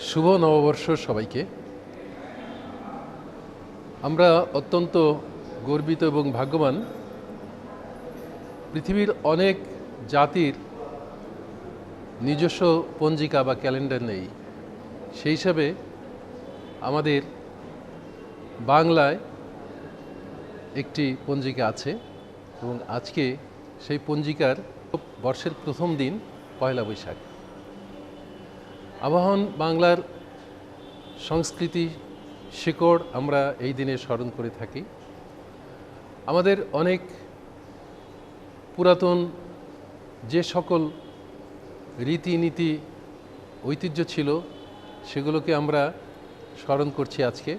শুভ নববর্ষ সবাইকে। আমরা অত্যন্ত গর্বিত এবং ভাগ্যবান। পৃথিবীর অনেক জাতির নিজস্ব পঞ্জিকা বা ক্যালেন্ডার নেই। সেই হিসাবে আমাদের বাংলায় একটি পঞ্জিকা আছে এবং আজকে সেই পঞ্জিকার বর্ষের প্রথম দিন পয়লা বৈশাখ। আবাহন বাংলার সংস্কৃতি শিকড় আমরা এই দিনে স্মরণ করে থাকি। আমাদের অনেক পুরাতন যে সকল রীতিনীতি, ঐতিহ্য ছিল, সেগুলোকে আমরা স্মরণ করছি আজকে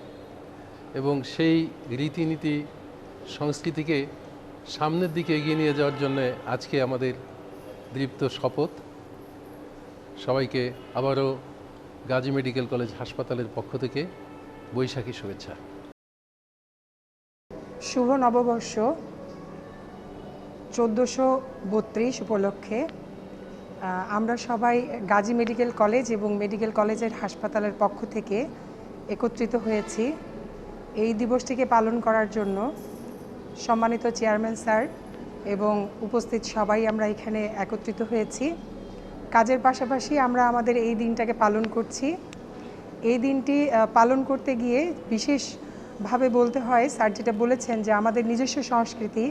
এবং সেই রীতিনীতি সংস্কৃতিকে সামনের দিকে এগিয়ে নিয়ে যাওয়ার জন্য আজকে আমাদের দৃপ্ত শপথ। সবাইকে আবারও গাজী মেডিকেল কলেজ হাসপাতালের পক্ষ থেকে বৈশাখী শুভেচ্ছা। শুভ নববর্ষ চোদ্দোশো বত্রিশ উপলক্ষে আমরা সবাই গাজী মেডিকেল কলেজ এবং মেডিকেল কলেজের হাসপাতালের পক্ষ থেকে একত্রিত হয়েছি। এই দিবসটিকে পালন করার জন্য সম্মানিত চেয়ারম্যান স্যার এবং উপস্থিত সবাই আমরা এখানে একত্রিত হয়েছি। কাজের পাশাপাশি আমরা আমাদের এই দিনটাকে পালন করছি। এই দিনটি পালন করতে গিয়ে বিশেষভাবে বলতে হয়, স্যার যেটা বলেছেন যে আমাদের নিজস্ব সংস্কৃতি,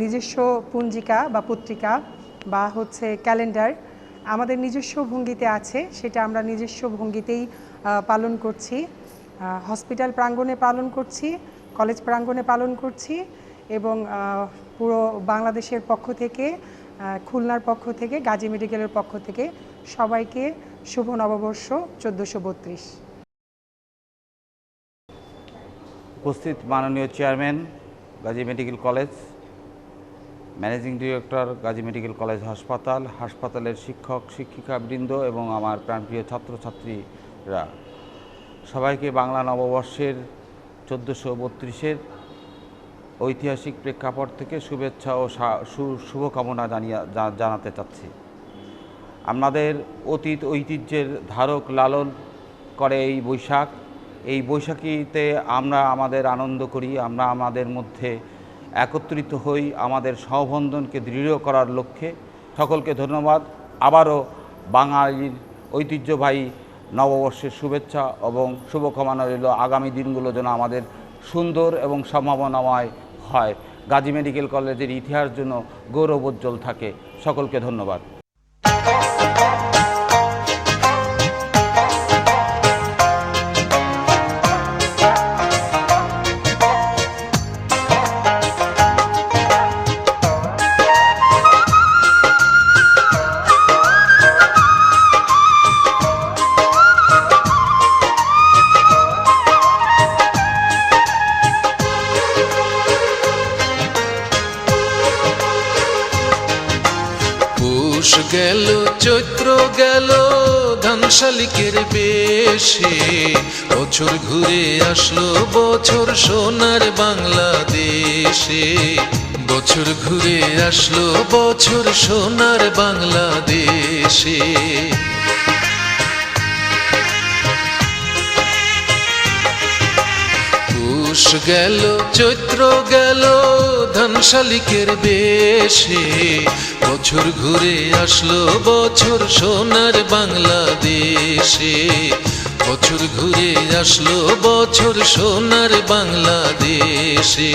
নিজস্ব পঞ্জিকা বা পত্রিকা বা হচ্ছে ক্যালেন্ডার আমাদের নিজস্ব ভঙ্গিতে আছে, সেটা আমরা নিজস্ব ভঙ্গিতেই পালন করছি। হসপিটাল প্রাঙ্গণে পালন করছি, কলেজ প্রাঙ্গণে পালন করছি এবং পুরো বাংলাদেশের পক্ষ থেকে খুলনার পক্ষ থেকে, গাজী মেডিকেলের পক্ষ থেকে সবাইকে শুভ নববর্ষ চোদ্দোশো বত্রিশ। উপস্থিত মাননীয় chairman, Gazi medical college, managing director, Gazi medical college হাসপাতাল, হাসপাতালের শিক্ষক, শিক্ষিকাবৃন্দ এবং আমার প্রাণপ্রিয় ছাত্রছাত্রীরা। সবাইকে বাংলা নববর্ষের চোদ্দোশো বত্রিশের ঐতিহাসিক প্রেক্ষাপট থেকে শুভেচ্ছা ও শুভকামনা জানিয়ে জানাতে চাচ্ছি। আমাদের অতীত ঐতিহ্যের ধারক লালন করে এই বৈশাখ। এই বৈশাখীতে আমরা আমাদের আনন্দ করি, আমরা আমাদের মধ্যে একত্রিত হই, আমাদের সহবন্ধনকে দৃঢ় করার লক্ষ্যে। সকলকে ধন্যবাদ। আবারও বাঙালির ঐতিহ্যবাহী নববর্ষের শুভেচ্ছা এবং শুভকামনা রইল। আগামী দিনগুলো যেন আমাদের সুন্দর এবং সম্ভাবনাময় হয়। গাজী মেডিকেল কলেজের ইতিহাস জন্য গৌরবোজ্জ্বল থাকে। সকলকে ধন্যবাদ। গেল, চৈত্র গেল, ধানশালিকের বেশে। বছর ঘুরে আসলো, বছর সোনার বাংলাদেশে। বছর ঘুরে আসলো, বছর সোনার বাংলাদেশে। পুষ গেল, চৈত্র গেল, ধনশালিকের বেশে। বছর ঘুরে আসলো, বছর সোনার বাংলাদেশে। বছর ঘুরে আসলো, বছর সোনার বাংলাদেশে।